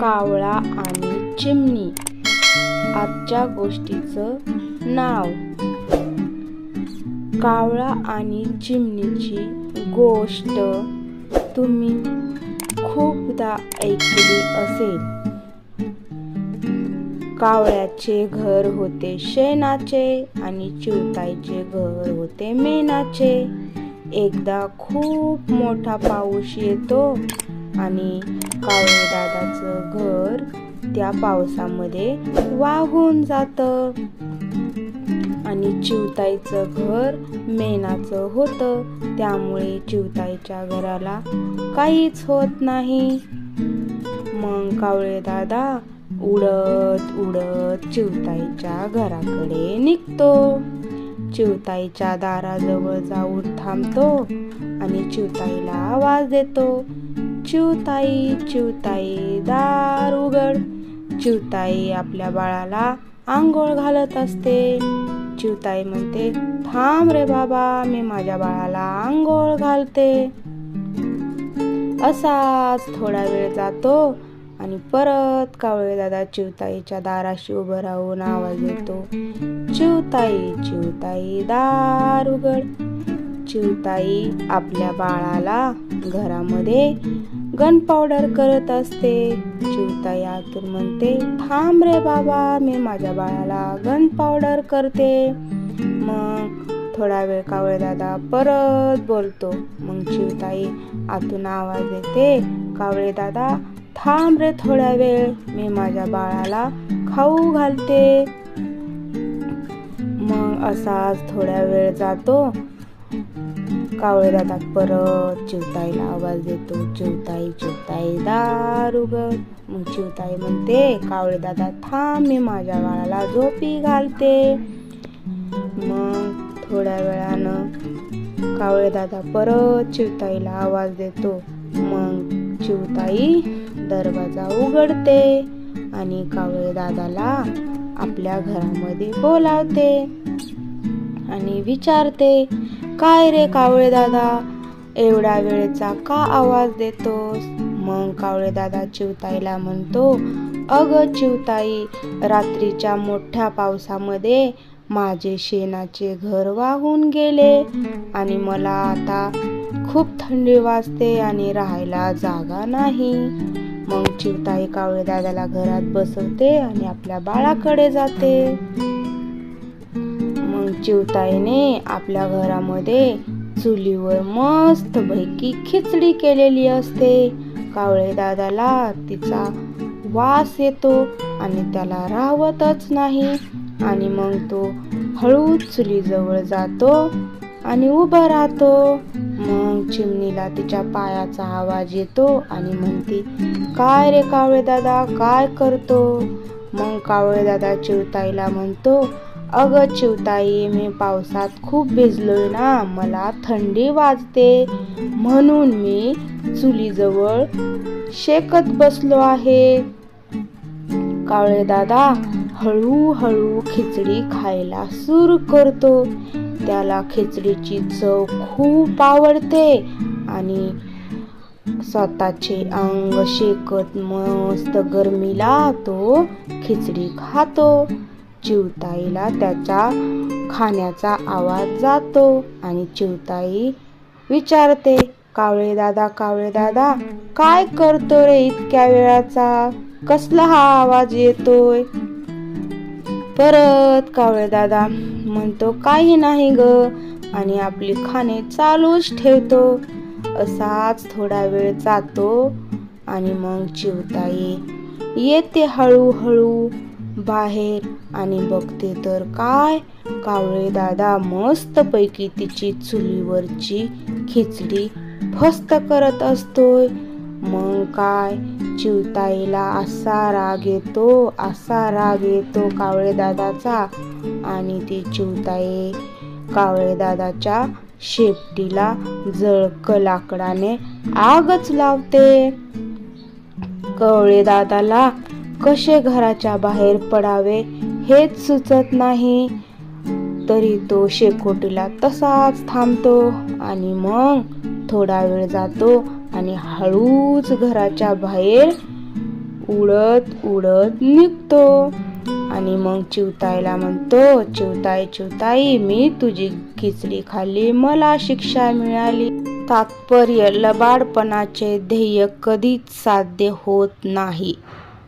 कावळा आणि चिमणी. आजच्या गोष्टीचं नाव. कावळा आणि चिमणीची गोष्ट तुम्ही खूपदा ऐकली असेल. कावळ्याचे घर होते शेणाचे आणि चिवताईचे घर होते मेणाचे. एकदा खूप मोठा पाऊस येतो आणि कावळेदादाचं घर त्या पावसामध्ये वाहून जातं. आणि चिवताईचं घर मेणाचं होतं. त्यामुळे चिवताईच्या घराला काहीच होत नाही. मग कावळे दादा उडत उडत चिवताईच्या घराकडे निघतो. चिवताईच्या दाराजवळ जाऊन थांबतो आणि चिवताईला आवाज देतो. चिवताई चिवताई दार उघड चिवताई आपल्या बाळाला आंघोळ घालत असते. चिवताई म्हणते थांब रे बाबा मी माझ्या बाळाला आंघोळ घालते. असाच थोडा वेळ जातो आणि परत कावळे दादा चिवताईच्या दाराशी उभं राहून आवाज येतो चिवताई चिवताई दार उघड चिवताई आपल्या बाळाला घरामध्ये गन पावडर करत असते. चिवताई आतून म्हणते थांब रे बाबा मी माझ्या बाळाला गन पावडर करते. मग थोडा वेळ कावळे दादा परत बोलतो. मग चिवताई आतून आवाज देते कावळे दादा थांब रे थोड्या वेळ मी माझ्या बाळाला खाऊ घालते. मग असाच थोड्या वेळ जातो. कावळे दादा परत. चिवताईला आवाज देतो. चिवताई चिवताई दारू उघड मग चिवताई म्हणते कावळे दादा थांब मी माझ्या बाळाला झोपी घालते. मग थोड्या वेळानं कावळे दादा परत चिवताईला आवाज देतो. मग चिवताई दरवाजा उघडते आणि कावळे दादाला आपल्या घरामध्ये बोलावते आणि विचारते काय रे कावळे दादा? एवढ्या वेळेचा का आवाज देतोस? मग कावळे दादा चिवताईला म्हणतो अग चिवताई रात्रीच्या मोठ्या पावसामध्ये माझे शेणाचे घर वाहून गेले आणि मला आता खूप थंडी वाजते आणि राहायला जागा नाही. मग चिवताई कावळे दादाला घरात बसवते आणि आपल्या बाळाकडे जाते. चिवताईने आपल्या घरामध्ये चुलीवर मस्त पैकी खिचडी केलेली असते. कावळे दादाला तिचा वास येतो आणि त्याला राहवतच नाही. आणि मग तो हळू चुलीजवळ जातो आणि उभा राहतो. मग चिमणीला तिच्या पायाचा आवाज येतो आणि म्हणते काय रे कावळे दादा काय करतो? मग कावळे दादा चिवताईला म्हणतो अगं चिवताई मी पावसात खूप भिजलोय ना मला थंडी वाजते. म्हणून मी चुलीजवळ शेकत बसलो आहे. कावळे दादा हळूहळू खिचडी खायला सुरू करतो. त्याला खिचडीची चव खूप आवडते आणि स्वतःचे अंग शेकत मस्त गरमीला तो खिचडी खातो. चिवताईला त्याच्या खाण्याचा आवाज जातो आणि चिवताई विचारते कावळे दादा कावळे दादा काय करतो रे इतक्या वेळाचा? कसला हा आवाज येतोय? परत कावळे दादा म्हणतो काही नाही ग आणि आपली खाणे चालूच ठेवतो. असाच थोडा वेळ जातो आणि मग चिवताई येते हळूहळू बाहेर. आणि बघते तर काय? कावळे दादा मस्त पैकी तिची चुलीवरची खिचडी फस्त करत असतोय. मग काय? चिवताईला असा राग येतो असा राग येतो कावळे दादाचा. आणि ती चिवताई कावळे दादाच्या शेपटीला जळक लाकडाने आगच लावते. कवळे दादाला कसे घराच्या बाहेर पडावे? हेच सुचत नाही. तरी तो शेकोटीला तसाच थांबतो आणि मग थोडा वेळ जातो आणि हळूच घराच्या बाहेर उडत उडत निघतो. आणि मग चिवताईला म्हणतो चिवताई चिवताई मी तुझी खिचडी खाल्ली मला शिक्षा मिळाली. तात्पर्य लबाडपणाचे ध्येय कधीच साध्य होत नाही.